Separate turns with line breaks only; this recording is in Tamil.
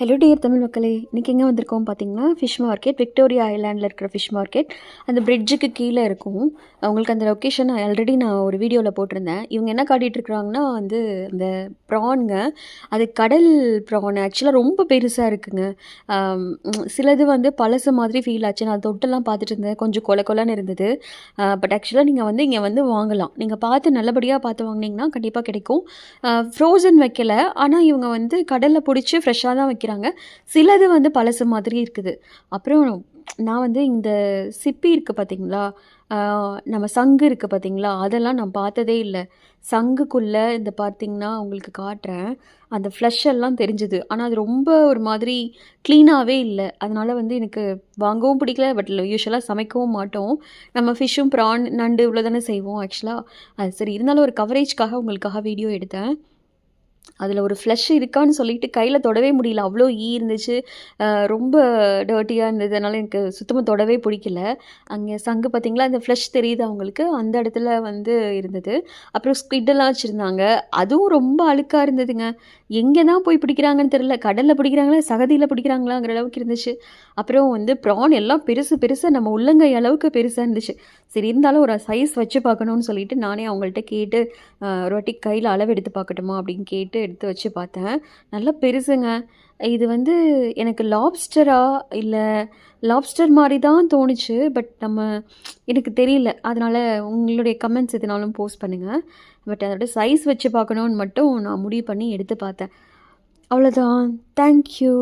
ஹலோ டியர் தமிழ் மக்களே. இன்றைக்கி எங்கே வந்திருக்கோம் பார்த்தீங்கன்னா ஃபிஷ் மார்க்கெட் விக்டோரியா ஐலாண்டில் இருக்கிற ஃபிஷ் மார்க்கெட் அந்த பிரிட்ஜுக்கு கீழே இருக்கும். அவங்களுக்கு அந்த லொக்கேஷன் ஆல்ரெடி நான் ஒரு வீடியோவில் போட்டிருந்தேன். இவங்க என்ன காட்டிகிட்டு இருக்கிறாங்கன்னா வந்து இந்த ப்ரான்ங்க அது கடல் ப்ரான். ஆக்சுவலாக ரொம்ப பெருசாக இருக்குங்க. சிலது வந்து பழசு மாதிரி ஃபீல் ஆச்சு. நான் தொட்டெல்லாம் பார்த்துட்டு இருந்தேன். கொஞ்சம் கொல கொலன்னு இருந்தது. பட் ஆக்சுவலாக நீங்கள் வந்து இங்கே வந்து வாங்கலாம். நீங்கள் பார்த்து நல்லபடியாக பார்த்து வாங்கினீங்கன்னா கண்டிப்பாக கிடைக்கும். ஃப்ரோசன் வைக்கல. ஆனால் இவங்க வந்து கடலில் பிடிச்சி ஃப்ரெஷ்ஷாக தான் வைக்கிறாங்க சிலது வந்து பழசு மாதிரி இருக்குது. அப்புறம் நான் வந்து இந்த சிப்பி இருக்குது பார்த்தீங்களா நம்ம சங்கு இருக்குது பார்த்தீங்களா அதெல்லாம் நான் பார்த்ததே இல்லை. சங்குக்குள்ளே இந்த பார்த்தீங்கன்னா உங்களுக்கு காட்டுறேன். அந்த ஃப்ளஷ் எல்லாம் தெரிஞ்சுது. ஆனால் அது ரொம்ப ஒரு மாதிரி க்ளீனாகவே இல்லை. அதனால் வந்து எனக்கு வாங்கவும் பிடிக்கல. பட் யூஸ்வலாக சமைக்கவும் மாட்டோம். நம்ம ஃபிஷ்ஷும் ப்ரான் நண்டு இவ்வளோ தானே செய்வோம் ஆக்சுவலாக அது சரி இருந்தாலும் ஒரு கவரேஜ்க்காக உங்களுக்காக வீடியோ எடுத்தேன். அதில் ஒரு ஃப்ளஷ் இருக்கான்னு சொல்லிட்டு கையில் தொடவே முடியல. அவ்வளோ ஈ இருந்துச்சு. ரொம்ப டர்ட்டியாக இருந்தது. அதனால் எனக்கு சுத்தமாக தொடவே பிடிக்கல. அங்கே சங்கு பார்த்திங்களா அந்த ஃப்ளஷ் தெரியுது அவங்களுக்கு அந்த இடத்துல வந்து இருந்தது. அப்புறம் ஸ்குவிட்டெல்லாம் வச்சுருந்தாங்க. அதுவும் ரொம்ப அழுக்காக இருந்ததுங்க. எங்கே தான் போய் பிடிக்கிறாங்கன்னு தெரியல. கடலில் பிடிக்கிறாங்களா? சகதியில் பிடிக்கிறாங்களாங்கிற அளவுக்கு இருந்துச்சு. அப்புறம் வந்து ப்ரான் எல்லாம் பெருசு பெருசாக நம்ம உள்ளங்கை அளவுக்கு பெருசாக இருந்துச்சு. சரி இருந்தாலும் ஒரு சைஸ் வச்சு பார்க்கணும்னு சொல்லிட்டு நானே அவங்கள்ட்ட கேட்டு ஒரு வாட்டி கையில் அளவு எடுத்து பார்க்கட்டுமா அப்படின்னு கேட்டு எடுத்து வச்சு பார்த்தேன். நல்லா பெருசுங்க. இது வந்து எனக்கு லாப்ஸ்டரா இல்லை லாப்ஸ்டர் மாதிரி தான் தோணுச்சு பட் நம்ம எனக்கு தெரியல. அதனால் உங்களுடைய கமெண்ட்ஸ் எதுனாலும் போஸ்ட் பண்ணுங்கள் பட் அதோட சைஸ் வச்சு பார்க்கணுன்னு மட்டும் நான் முடிவு பண்ணி எடுத்து பார்த்தேன். அவ்வளோதான் தேங்க்யூ